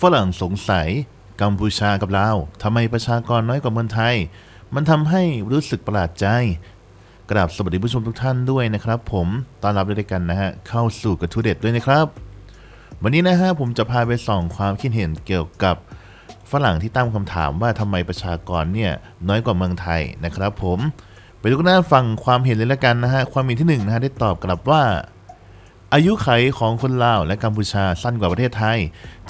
ฝรั่งสงสัย กัมพูชากับลาวทำไมประชากรน้อยกว่าเมืองไทย มันทำให้รู้สึกประหลาดใจ กราบสวัสดีผู้ชมทุกท่านด้วยนะครับ ผมต้อนรับด้วยกันนะฮะเข้าสู่กระทู้เด็ดด้วยนะครับ วันนี้นะฮะผมจะพาไปส่องความคิดเห็นเกี่ยวกับฝรั่งที่ตั้งคำถามว่าทำไมประชากรเนี่ยน้อยกว่าเมืองไทยนะครับ ผมไปดูกันหน้าฟังความเห็นเลยละกันนะฮะความเห็นที่หนึ่งนะฮะได้ตอบกลับว่า อายุไขของคนลาวและกัมพูชาสั้นกว่าประเทศไทย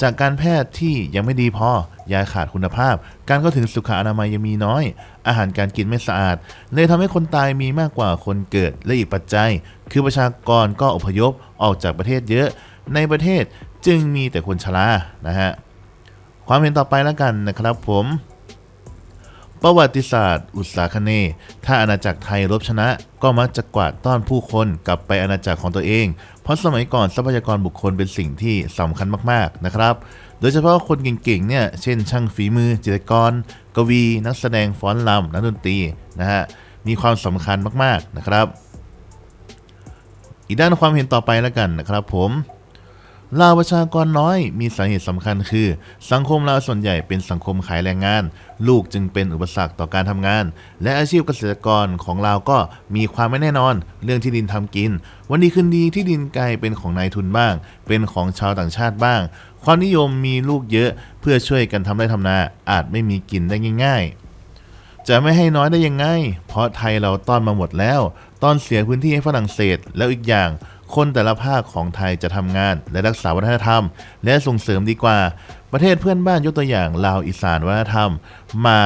จากการแพทย์ที่ยังไม่ดีพอยาขาดคุณภาพ การเข้าถึงสุขอนามัยยังมีน้อย อาหารการกินไม่สะอาด เลยทำให้คนตายมีมากกว่าคนเกิดและอีกปัจจัย คือประชากรก็อพยพออกจากประเทศเยอะ ในประเทศจึงมีแต่คนชรานะฮะความเห็นต่อไปแล้วกันนะครับผม ประวัติศาสตร์ อุตสาคเนถ้าอาณาจักรไทยรบชนะ ก็มักจะกวาดต้อนผู้คนกลับไปอาณาจักรของตัวเอง เพราะสมัยก่อนทรัพยากรบุคคลเป็นสิ่งที่สำคัญมากๆนะครับ โดยเฉพาะคนเก่งๆเนี่ยเช่น ช่างฝีมือ จิตรกร กวี นักแสดงฟ้อนรำนักดนตรีนะฮะมีความสำคัญมากๆนะครับ อีกด้านความเห็นต่อไปแล้วกันนะครับผม ลาวประชากรน้อยมีสาเหตุสำคัญคือ สังคมลาวส่วนใหญ่เป็นสังคมขายแรงงาน ลูกจึงเป็นอุปสรรคต่อการทำงาน และอาชีพเกษตรกรของลาวก็มีความไม่แน่นอน เรื่องที่ดินทำกิน วันดีคืนดีที่ดินกลายเป็นของนายทุนบ้าง เป็นของชาวต่างชาติบ้าง ความนิยมมีลูกเยอะเพื่อช่วยกันทำไร่ทำนาอาจไม่มีกินได้ง่าย ๆ จะไม่ให้น้อยได้ยังไง เพราะไทยเราต้อนมาหมดแล้ว ตอนเสียพื้นที่ให้ฝรั่งเศสแล้วอีกอย่าง คนแต่ละภาคของไทยจะทำงาน และรักษาวัฒนธรรม และส่งเสริมดีกว่า ประเทศเพื่อนบ้านยกตัวอย่างลาวอีสานวัฒนธรรม มา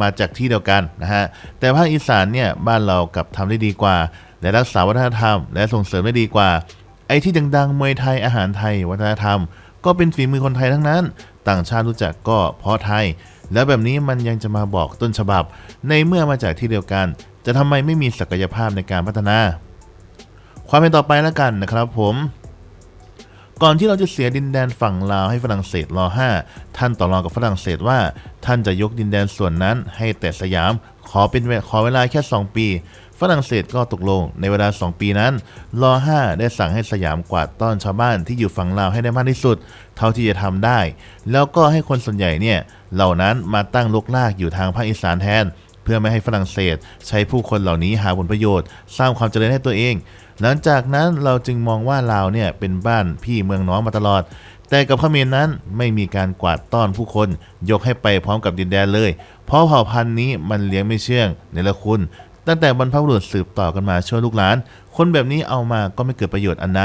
มาจากที่เดียวกันนะฮะแต่ภาคอีสานเนี่ยบ้านเรากับทำได้ดีกว่า และรักษาวัฒนธรรม และส่งเสริมได้ดีกว่า ไอ้ที่ดังๆมวยไทยอาหารไทย วัฒนธรรม ก็เป็นฝีมือคนไทยทั้งนั้น ต่างชาติรู้จักก็เพราะไทย แล้วแบบนี้มันยังจะมาบอกต้นฉบับ ในเมื่อมาจากที่เดียวกัน จะทำไมไม่มีศักยภาพในการพัฒนา ความเป็นต่อไปแล้วกันนะครับผมก่อนที่เราจะเสียดินแดนฝั่งลาวให้ฝรั่งเศสรอ 5 ท่านต่อรองกับฝรั่งเศสว่า ท่านจะยกดินแดนส่วนนั้นให้แต่สยาม ขอเป็นขอเวลาแค่ 2 ปี ฝรั่งเศสก็ตกลง ในเวลา 2 ปีนั้นรอ 5 ได้สั่งให้สยามกวาดต้อนชาวบ้านที่อยู่ฝั่งลาวให้ได้มากที่สุด เท่าที่จะทำได้ แล้วก็ให้คนส่วนใหญ่เนี่ยเหล่านั้นมาตั้งลกลากอยู่ทางภาคอีสานแทน พื่อไม่ให้ฝรั่งเศส ใช้ผู้คนเหล่านี้หาผลประโยชน์ สร้างความเจริญให้ตัวเอง หลังจากนั้นเราจึงมองว่าลาวเนี่ยเป็นบ้านพี่เมืองน้องมาตลอด แต่กับเขมรนั้นไม่มีการกวาดต้อนผู้คน ยกให้ไปพร้อมกับดินแดนเลย เพราะเผ่าพันธุ์นี้มันเลี้ยงไม่เชื่องในละคุณตั้งแต่บรรพบุรุษสืบต่อกันมาช่วยลูกหลาน คนแบบนี้เอามาก็ไม่เกิดประโยชน์อันใด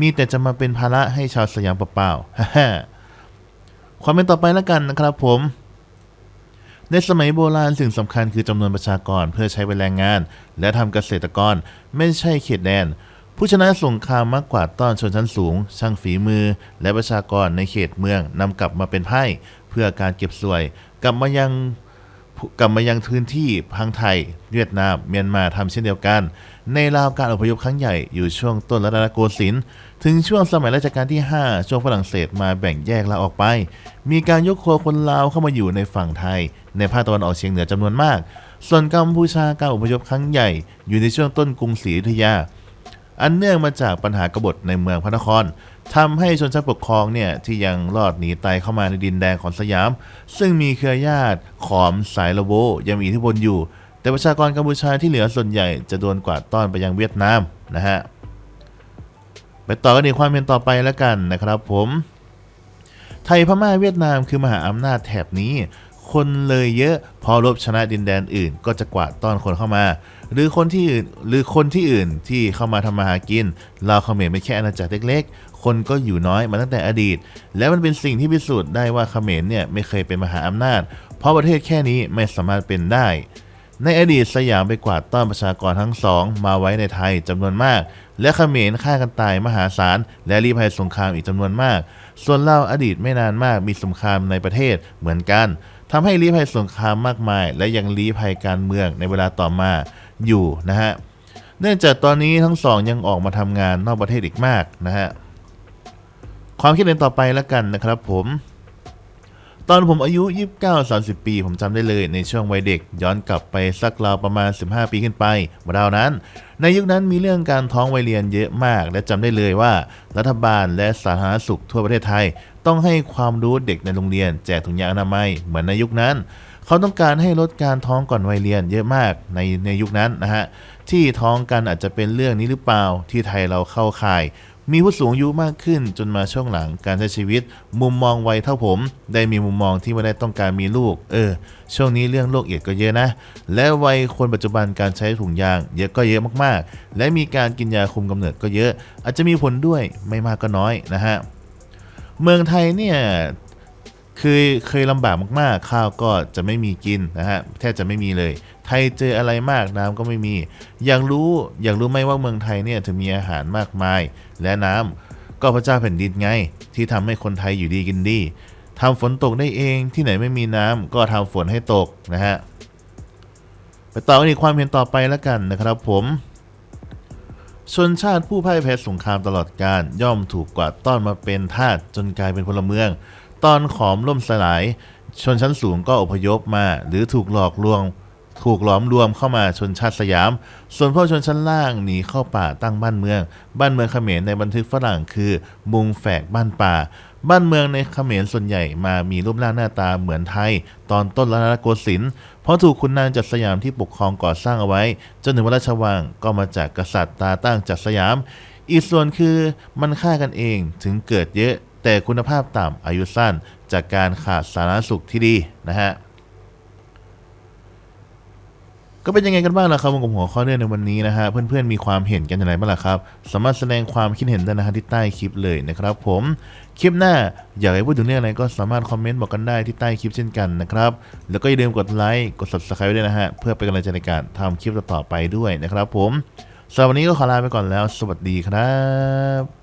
มีแต่จะมาเป็นภาระให้ชาวสยามเปล่าๆความเป็นต่อไปแล้วกันนะครับผม ในสมัยโบราณสิ่งสำคัญคือจำนวนประชากรเพื่อใช้เป็นแรงงาน และทำเกษตรกรไม่ใช่เขตแดน ผู้ชนะสงครามมากกว่าต้อนชนชั้นสูง ช่างฝีมือ และประชากรในเขตเมืองนำกลับมาเป็นไพ่เพื่อการเก็บสวย กลับมายัง กลับมายังพื้นที่พังไทย เวียดนาม เมียนมาทำเช่นเดียวกัน ในราวการอพยพครั้งใหญ่อยู่ช่วงต้นรัตนโกสินทร์ถึงช่วงสมัยรัชกาลที่ 5 ช่วงฝรั่งเศสมาแบ่งแยกลาวออกไป มีการยกครัวคนลาวเข้ามาอยู่ในฝั่งไทย ในภาคตะวันออกเฉียงเหนือจำนวนมาก ส่วนกัมพูชาการอพยพครั้งใหญ่ อยู่ในช่วงต้นกรุงศรีอยุธยา อันเนื่องมาจากปัญหากบฏในเมืองพระนครทำให้ชนชั้นปกครองเนี่ยที่ยังรอดหนีตายเข้ามาในดินแดนของสยาม ซึ่งมีเครือญาติขอมสายละโวยังมีอิทธิพลอยู่ แต่ประชากรกัมพูชาที่เหลือส่วนใหญ่จะโดนกวาดต้อนไปยังเวียดนามนะฮะไปต่อกันอีกความเห็นต่อไปแล้วกันนะครับผมไทยพม่าเวียดนามคือมหาอำนาจแถบนี้ คนเลยเยอะ พอรบชนะดินแดนอื่น ก็จะกวาดต้อนคนเข้ามา หรือคนที่อื่นหรือคนที่อื่นที่เข้ามาทำมาหากินลาวเขมรเป็นแค่อาณาจักรเล็กๆ คนก็อยู่น้อยมาตั้งแต่อดีต และมันเป็นสิ่งที่พิสูจน์ได้ว่าเขมรเนี่ยไม่เคยเป็นมหาอำนาจ เพราะประเทศแค่นี้ไม่สามารถเป็นได้ในอดีตสยามไปกวาดต้อนประชากรทั้งสอง มาไว้ในไทยจำนวนมาก และเขมรฆ่ากันตายมหาศาล และรีภัยสงครามอีกจำนวนมาก ส่วนเราอดีตไม่นานมากมีสงครามในประเทศเหมือนกัน ทำให้รีภัยสงครามมากมาย และยังรีภัยการเมืองในเวลาต่อมาอยู่นะฮะเนื่องจากตอนนี้ทั้งสองยังออกมาทำงานนอกประเทศอีกมากนะฮะความคิดเห็นต่อไปแล้วกันนะครับผมตอนผมอายุ 29-30 ปี ผมจำได้เลยในช่วงวัยเด็ก ย้อนกลับไปสักราวประมาณ 15 ปีขึ้นไปราวนั้น ในยุคนั้นมีเรื่องการท้องวัยเรียนเยอะมาก และจำได้เลยว่า รัฐบาลและสาธารณสุขทั่วประเทศไทย ต้องให้ความรู้เด็กในโรงเรียน แจกถุงยางอนามัยเหมือนในยุคนั้น เขาต้องการให้ลดการท้องก่อนวัยเรียนเยอะมากในในยุคนั้นนะฮะที่ท้องกันอาจจะเป็นเรื่องนี้หรือเปล่าที่ไทยเราเข้าข่าย มีผู้สูงอายุมากขึ้นจนมาช่วงหลังการใช้ชีวิต มุมมองวัยเท่าผม ได้มีมุมมองที่ไม่ได้ต้องการมีลูก เออ ช่วงนี้เรื่องโรคเอดส์ก็เยอะนะ และวัยคนปัจจุบันการใช้ถุงยาง เยอะก็เยอะมากๆ และมีการกินยาคุมกำเนิดก็เยอะ อาจจะมีผลด้วยไม่มากก็น้อยนะฮะ เมืองไทยเนี่ยเคยเคยลำบากมากๆ ข้าวก็จะไม่มีกินนะฮะแทบจะไม่มีเลย ไทยเจออะไรมากน้ำก็ไม่มี อยากรู้อยากรู้ไหมว่าเมืองไทยเนี่ยถึงมีอาหารมากมาย และน้ำก็พระเจ้าแผ่นดินไง ที่ทำให้คนไทยอยู่ดีกินดีทำฝนตกได้เองที่ไหนไม่มีน้ำก็ทำฝนให้ตกนะฮะไปต่อกันอีกความเห็นต่อไปแล้วกันนะครับผม ชนชาติผู้พ่ายแพ้สงครามตลอดกาลย่อมถูกกวาดต้อนมาเป็นทาสจนกลายเป็นพลเมือง ตอนขอมล่มสลาย ชนชั้นสูงก็อพยพมา หรือถูกหลอกลวง ถูกหลอมรวมเข้ามาชนชาติสยาม ส่วนพวกชนชั้นล่างหนีเข้าป่าตั้งบ้านเมือง บ้านเมืองเขมรในบันทึกฝรั่งคือ มุงแฝกบ้านป่า บ้านเมืองในเขมรส่วนใหญ่มามีรูปร่างหน้าตาเหมือนไทย ตอนต้นรัตนโกสินทร์เพราะถูกขุนนางจากสยามที่ปกครองก่อสร้างเอาไว้ จนถึงพราชวังก็มาจากกษัตริย์ตาตั้งจากสยาม อีกส่วนคือมันฆ่ากันเองถึงเกิดเยอะ แต่คุณภาพต่ำอายุสั้น จากการขาดสาธารณสุขที่ดีนะฮะ ก็เป็นยังไงกันบ้างล่ะครับกับหัวข้อเรื่องในวันนี้นะฮะเพื่อนๆมีความเห็นกันอย่างไรบ้างล่ะครับ สามารถแสดงความคิดเห็นได้นะฮะที่ใต้คลิปเลยนะครับผมคลิปหน้าอยากให้พูดถึงเรื่องอะไรก็สามารถคอมเมนต์บอกกันได้ที่ใต้คลิปเช่นกันนะครับแล้วก็อย่าลืมกดไลค์กด subscribe ไว้ด้วยนะฮะเพื่อเป็นกำลังใจในการทำคลิปต่อไปด้วยนะครับ ผมสำหรับวันนี้ก็ขอลาไปก่อนแล้ว สวัสดีครับ